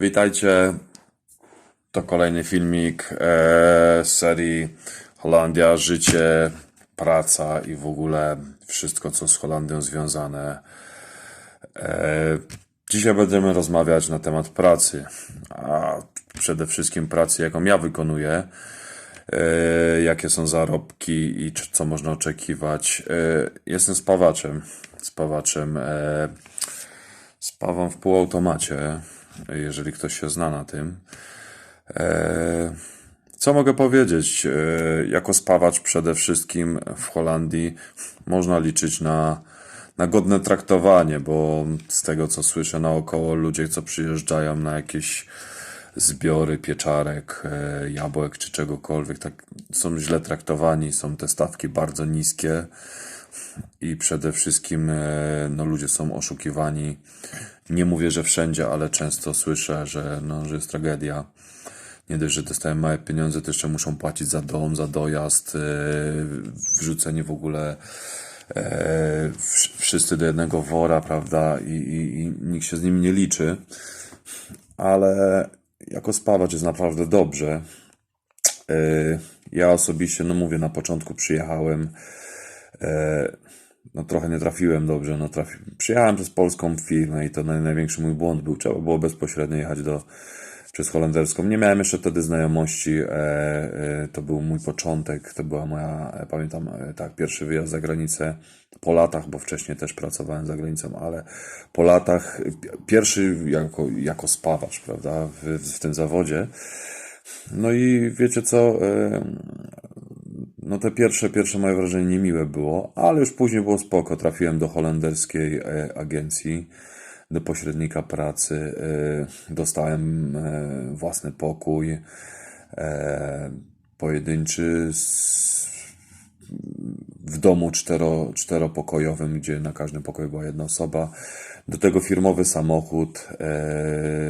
Witajcie. To kolejny filmik e, z serii Holandia, życie, praca i w ogóle wszystko, co z Holandią związane. E, dzisiaj będziemy rozmawiać na temat pracy, a przede wszystkim pracy, jaką ja wykonuję. E, jakie są zarobki i co można oczekiwać. E, jestem spawaczem. Spawaczem. E, spawam w półautomacie, jeżeli ktoś się zna na tym. E, Co mogę powiedzieć? E, Jako spawacz przede wszystkim w Holandii można liczyć na, na godne traktowanie, bo z tego co słyszę naokoło, ludzie co przyjeżdżają na jakieś zbiory pieczarek, e, jabłek czy czegokolwiek, tak są źle traktowani, są te stawki bardzo niskie i przede wszystkim no, ludzie są oszukiwani. Nie mówię, że wszędzie, ale często słyszę, że, no, że jest tragedia. Nie dość, że dostają małe pieniądze, to jeszcze muszą płacić za dom, za dojazd, e, wrzucenie w ogóle e, wsz- wszyscy do jednego wora, prawda? I, i, I nikt się z nimi nie liczy. Ale jako spawacz jest naprawdę dobrze. E, Ja osobiście, no mówię, na początku przyjechałem no trochę nie trafiłem dobrze, no trafi... przyjechałem przez polską firmę i to naj, największy mój błąd był, trzeba było bezpośrednio jechać do, przez holenderską. Nie miałem jeszcze wtedy znajomości, e, e, to był mój początek, to była moja, e, pamiętam, e, tak, pierwszy wyjazd za granicę po latach, bo wcześniej też pracowałem za granicą, ale po latach, pi- pierwszy jako, jako spawacz, prawda, w, w tym zawodzie. No i wiecie co, e, no te pierwsze, pierwsze moje wrażenie niemiłe było, ale już później było spoko. Trafiłem do holenderskiej e, agencji, do pośrednika pracy. E, dostałem e, własny pokój, pojedynczy w domu cztero, czteropokojowym, gdzie na każdym pokoju była jedna osoba. Do tego firmowy samochód,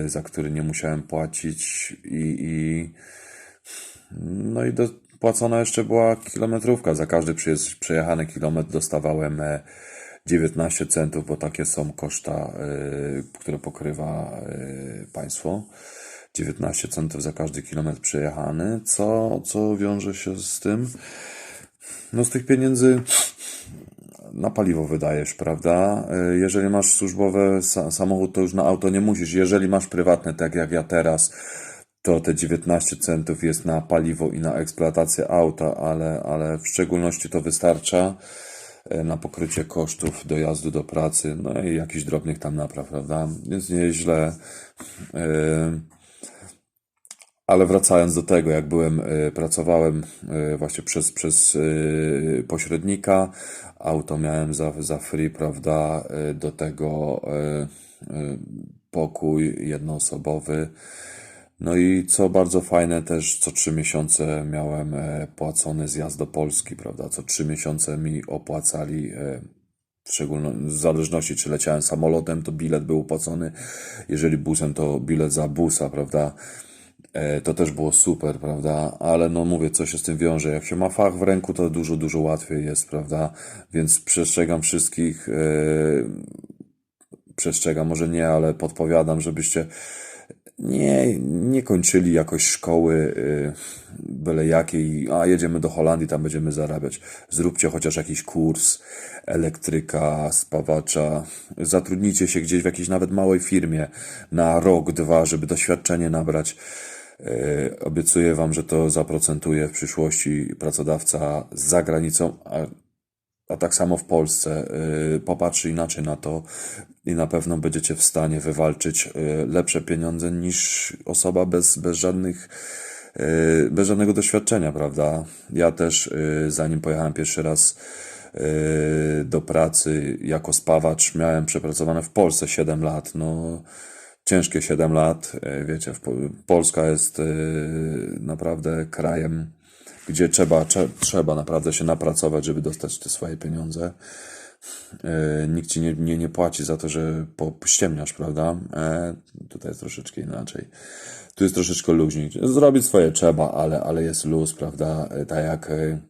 za który nie musiałem płacić i, i no i do, płacona jeszcze była kilometrówka. Za każdy przejechany kilometr dostawałem e, 19 centów, bo takie są koszta, e, które pokrywa e, państwo. 19 centów za każdy kilometr przejechany, co, co wiąże się z tym? No z tych pieniędzy na paliwo wydajesz, prawda? E, Jeżeli masz służbowy sa samochód, to już na auto nie musisz. Jeżeli masz prywatny, tak jak ja teraz, to te 19 centów jest na paliwo i na eksploatację auta, ale, ale w szczególności to wystarcza e, na pokrycie kosztów dojazdu do pracy, no i jakichś drobnych tam napraw, prawda? Więc nieźle. E, ale wracając do tego, jak byłem, y, pracowałem właśnie przez, przez pośrednika, auto miałem za, za free, prawda, do tego pokój jednoosobowy. No i co bardzo fajne też, co trzy miesiące miałem e, płacony zjazd do Polski, prawda, co trzy miesiące mi opłacali e, w szczególności, w zależności czy leciałem samolotem, to bilet był opłacony, jeżeli busem, to bilet za busa, prawda. E, To też było super, prawda? Ale no mówię, co się z tym wiąże. Jak się ma fach w ręku, to dużo, dużo łatwiej jest, prawda? Więc przestrzegam wszystkich, e, przestrzegam, może nie, ale podpowiadam, żebyście nie, nie kończyli jakoś szkoły y, byle jakiej, a jedziemy do Holandii, tam będziemy zarabiać. Zróbcie chociaż jakiś kurs elektryka, spawacza. Zatrudnijcie się gdzieś w jakiejś nawet małej firmie na rok, dwa, żeby doświadczenie nabrać. Y, Obiecuję Wam, że to zaprocentuje w przyszłości pracodawca za granicą, a a tak samo w Polsce y, popatrzy inaczej na to i na pewno będziecie w stanie wywalczyć y, lepsze pieniądze niż osoba bez, bez żadnych y, bez żadnego doświadczenia, prawda? Ja też zanim pojechałem pierwszy raz do pracy jako spawacz, miałem przepracowane w Polsce 7 lat. No, ciężkie 7 lat. Wiecie, Polska jest naprawdę krajem gdzie trzeba, trze, trzeba naprawdę się napracować, żeby dostać te swoje pieniądze. E, nikt ci nie, nie, nie płaci za to, że po, ściemniasz, prawda? E, tutaj jest troszeczkę inaczej. Tu jest troszeczkę luźniej. Zrobić swoje trzeba, ale, ale jest luz, prawda? E, tak jak e,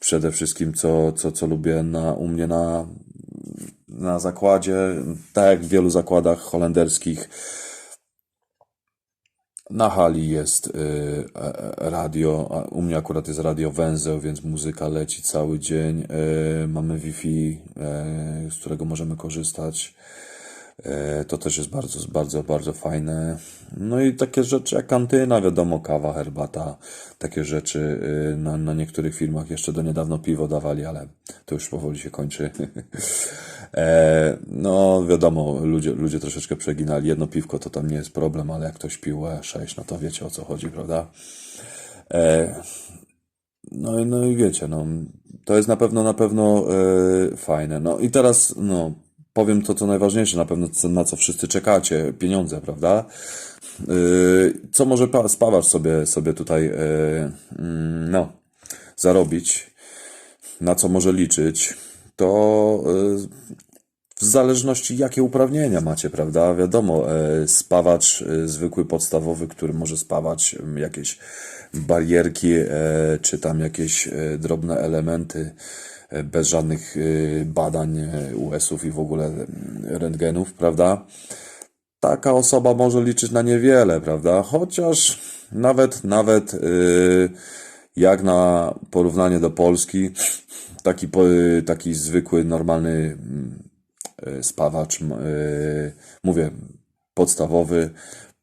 przede wszystkim, co, co, co lubię na, u mnie na, na zakładzie, tak jak w wielu zakładach holenderskich, Na hali jest y, e, e, radio, u mnie akurat jest radio węzeł, więc muzyka leci cały dzień. Y, mamy Wi-Fi, z którego możemy korzystać. To też jest bardzo, bardzo, bardzo fajne. No i takie rzeczy jak kantyna, wiadomo, kawa, herbata, takie rzeczy. Y, na, na niektórych firmach jeszcze do niedawno piwo dawali, ale to już powoli się kończy. E, no, wiadomo, ludzie, ludzie troszeczkę przeginali. Jedno piwko to tam nie jest problem, ale jak ktoś pił E6, no to wiecie o co chodzi, prawda? E, no, no i wiecie, no, to jest na pewno, na pewno e, fajne. No i teraz, no, powiem to, co najważniejsze, na pewno, na co wszyscy czekacie, pieniądze, prawda? E, co może pa- spawacz sobie, sobie tutaj, e, mm, no, zarobić, na co może liczyć, to e, w zależności jakie uprawnienia macie, prawda? Wiadomo, e, spawacz e, zwykły, podstawowy, który może spawać jakieś barierki, e, czy tam jakieś drobne elementy bez żadnych badań US-ów i w ogóle rentgenów, prawda? Taka osoba może liczyć na niewiele, prawda? Chociaż nawet, nawet yy, jak na porównanie do Polski, taki, taki zwykły, normalny mm, yy, spawacz, yy, mówię, podstawowy,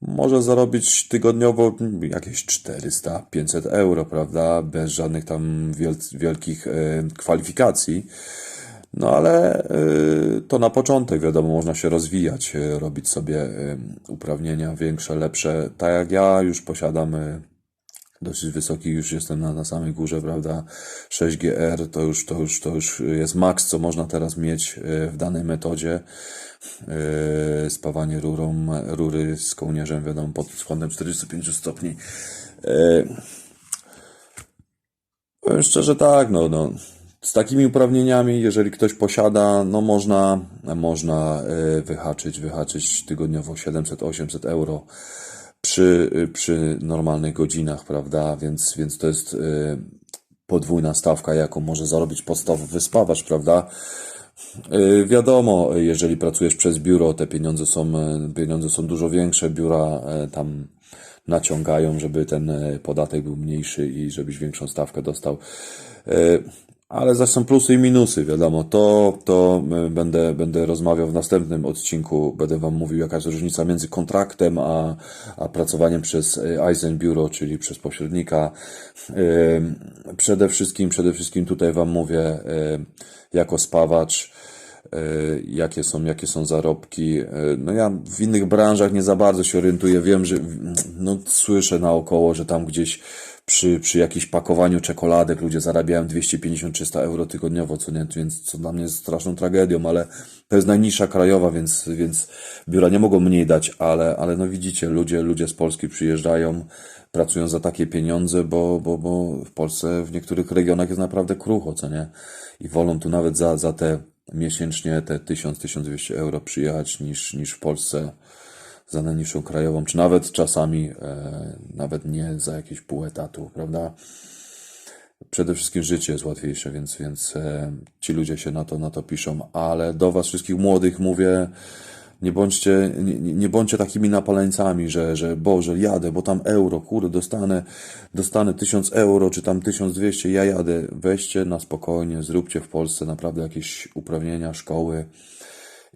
może zarobić tygodniowo jakieś 400-500 euro, prawda? Bez żadnych tam wiel- wielkich yy, kwalifikacji. No ale to na początek, wiadomo, można się rozwijać, robić sobie uprawnienia większe, lepsze. Tak jak ja już posiadam dosyć wysoki, już jestem na, na samej górze, prawda? 6GR to już, to już, to już jest maks, co można teraz mieć y, w danej metodzie. Y, Spawanie rurą, rury z kołnierzem, wiadomo, pod kątem 45 stopni. Y, Powiem szczerze tak, no, no. Z takimi uprawnieniami, jeżeli ktoś posiada, no można, można e, wyhaczyć, wyhaczyć tygodniowo 700-800 euro przy, przy normalnych godzinach, prawda? Więc, więc to jest e, podwójna stawka, jaką może zarobić podstawowy spawacz, prawda? E, Wiadomo, jeżeli pracujesz przez biuro, te pieniądze są, e, pieniądze są dużo większe, biura tam naciągają, żeby ten podatek był mniejszy i żebyś większą stawkę dostał. Ale zaś są plusy i minusy, wiadomo. To, to e, będę, będę rozmawiał w następnym odcinku. Będę Wam mówił, jaka jest różnica między kontraktem a, a pracowaniem przez e, Eisen Bureau, czyli przez pośrednika. E, Przede wszystkim, przede wszystkim tutaj Wam mówię, jako spawacz, jakie są, jakie są zarobki. No ja w innych branżach nie za bardzo się orientuję. Wiem, że no, słyszę naokoło, że tam gdzieś przy, przy jakimś pakowaniu czekoladek ludzie zarabiają 250-300 euro tygodniowo, co nie, więc co dla mnie jest straszną tragedią, ale to jest najniższa krajowa, więc, więc biura nie mogą mniej dać, ale, ale no widzicie, ludzie, ludzie z Polski przyjeżdżają, pracują za takie pieniądze, bo, bo, bo w Polsce w niektórych regionach jest naprawdę krucho, co nie? I wolą tu nawet za, za te miesięcznie te 1000-1200 euro przyjechać niż, niż w Polsce za najniższą krajową, czy nawet czasami e, nawet nie za jakieś pół etatu, prawda? Przede wszystkim życie jest łatwiejsze, więc, więc e, ci ludzie się na to, na to piszą, ale do was wszystkich młodych mówię, nie bądźcie, nie, nie bądźcie takimi napaleńcami, że, że Boże, jadę, bo tam euro, kurde, dostanę, dostanę 1000 euro, czy tam 1200, ja jadę. Weźcie na spokojnie, zróbcie w Polsce naprawdę jakieś uprawnienia, szkoły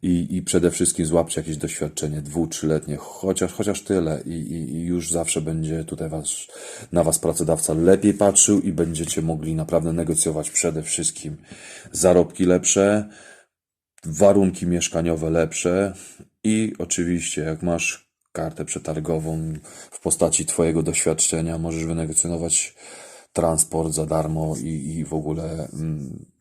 i, i przede wszystkim złapcie jakieś doświadczenie dwu, trzyletnie, chociaż, chociaż tyle i, i, i już zawsze będzie tutaj was, na was pracodawca lepiej patrzył i będziecie mogli naprawdę negocjować przede wszystkim zarobki lepsze, warunki mieszkaniowe lepsze i oczywiście jak masz kartę przetargową w postaci twojego doświadczenia, możesz wynegocjować transport za darmo i, i w ogóle mm,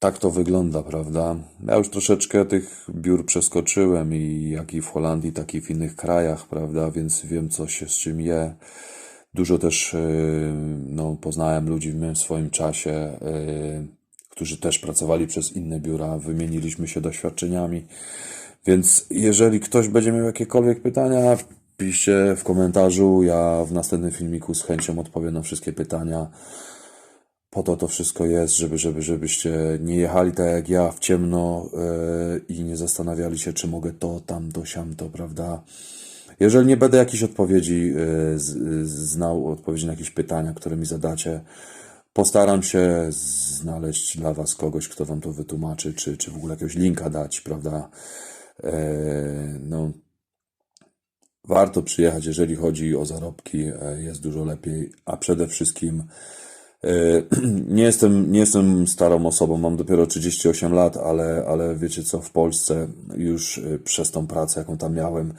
tak to wygląda, prawda? Ja już troszeczkę tych biur przeskoczyłem i jak i w Holandii, tak i w innych krajach, prawda? Więc wiem, co się z czym je. Dużo też yy, no, poznałem ludzi w swoim czasie, yy, którzy też pracowali przez inne biura, wymieniliśmy się doświadczeniami. Więc jeżeli ktoś będzie miał jakiekolwiek pytania, piszcie w komentarzu. Ja w następnym filmiku z chęcią odpowiem na wszystkie pytania. Po to to wszystko jest, żeby, żeby, żebyście nie jechali tak jak ja w ciemno e, i nie zastanawiali się, czy mogę to, tamto, siamto, prawda? Jeżeli nie będę jakichś odpowiedzi z- znał, odpowiedzi na jakieś pytania, które mi zadacie, postaram się znaleźć dla Was kogoś, kto Wam to wytłumaczy, czy, czy w ogóle jakiegoś linka dać, prawda? E, no, warto przyjechać, jeżeli chodzi o zarobki, jest dużo lepiej, a przede wszystkim nie jestem, nie jestem starą osobą, mam dopiero 38 lat, ale, ale wiecie co, w Polsce już e, przez tą pracę, jaką tam miałem,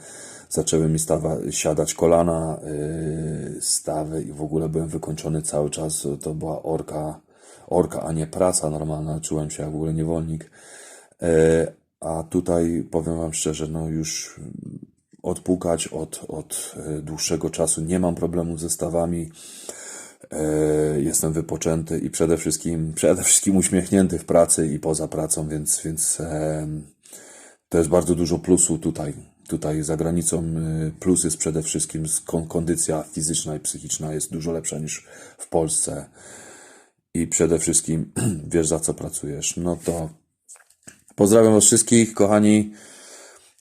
zaczęły mi stawa, siadać kolana, e, stawy i w ogóle byłem wykończony cały czas. To była orka, orka, a nie praca normalna. Czułem się jak w ogóle niewolnik. E, A tutaj powiem Wam szczerze, no już odpukać od, od e, dłuższego czasu. Nie mam problemu ze stawami. E, Jestem wypoczęty i przede wszystkim, przede wszystkim uśmiechnięty w pracy i poza pracą, więc, więc em, to jest bardzo dużo plusu tutaj. Tutaj za granicą y, plus jest przede wszystkim kondycja fizyczna i psychiczna jest dużo lepsza niż w Polsce. I przede wszystkim wiesz za co pracujesz. No to pozdrawiam Was wszystkich, kochani.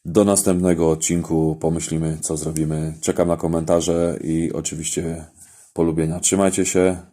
Do następnego odcinku pomyślimy, co zrobimy. Czekam na komentarze i oczywiście polubienia. Trzymajcie się.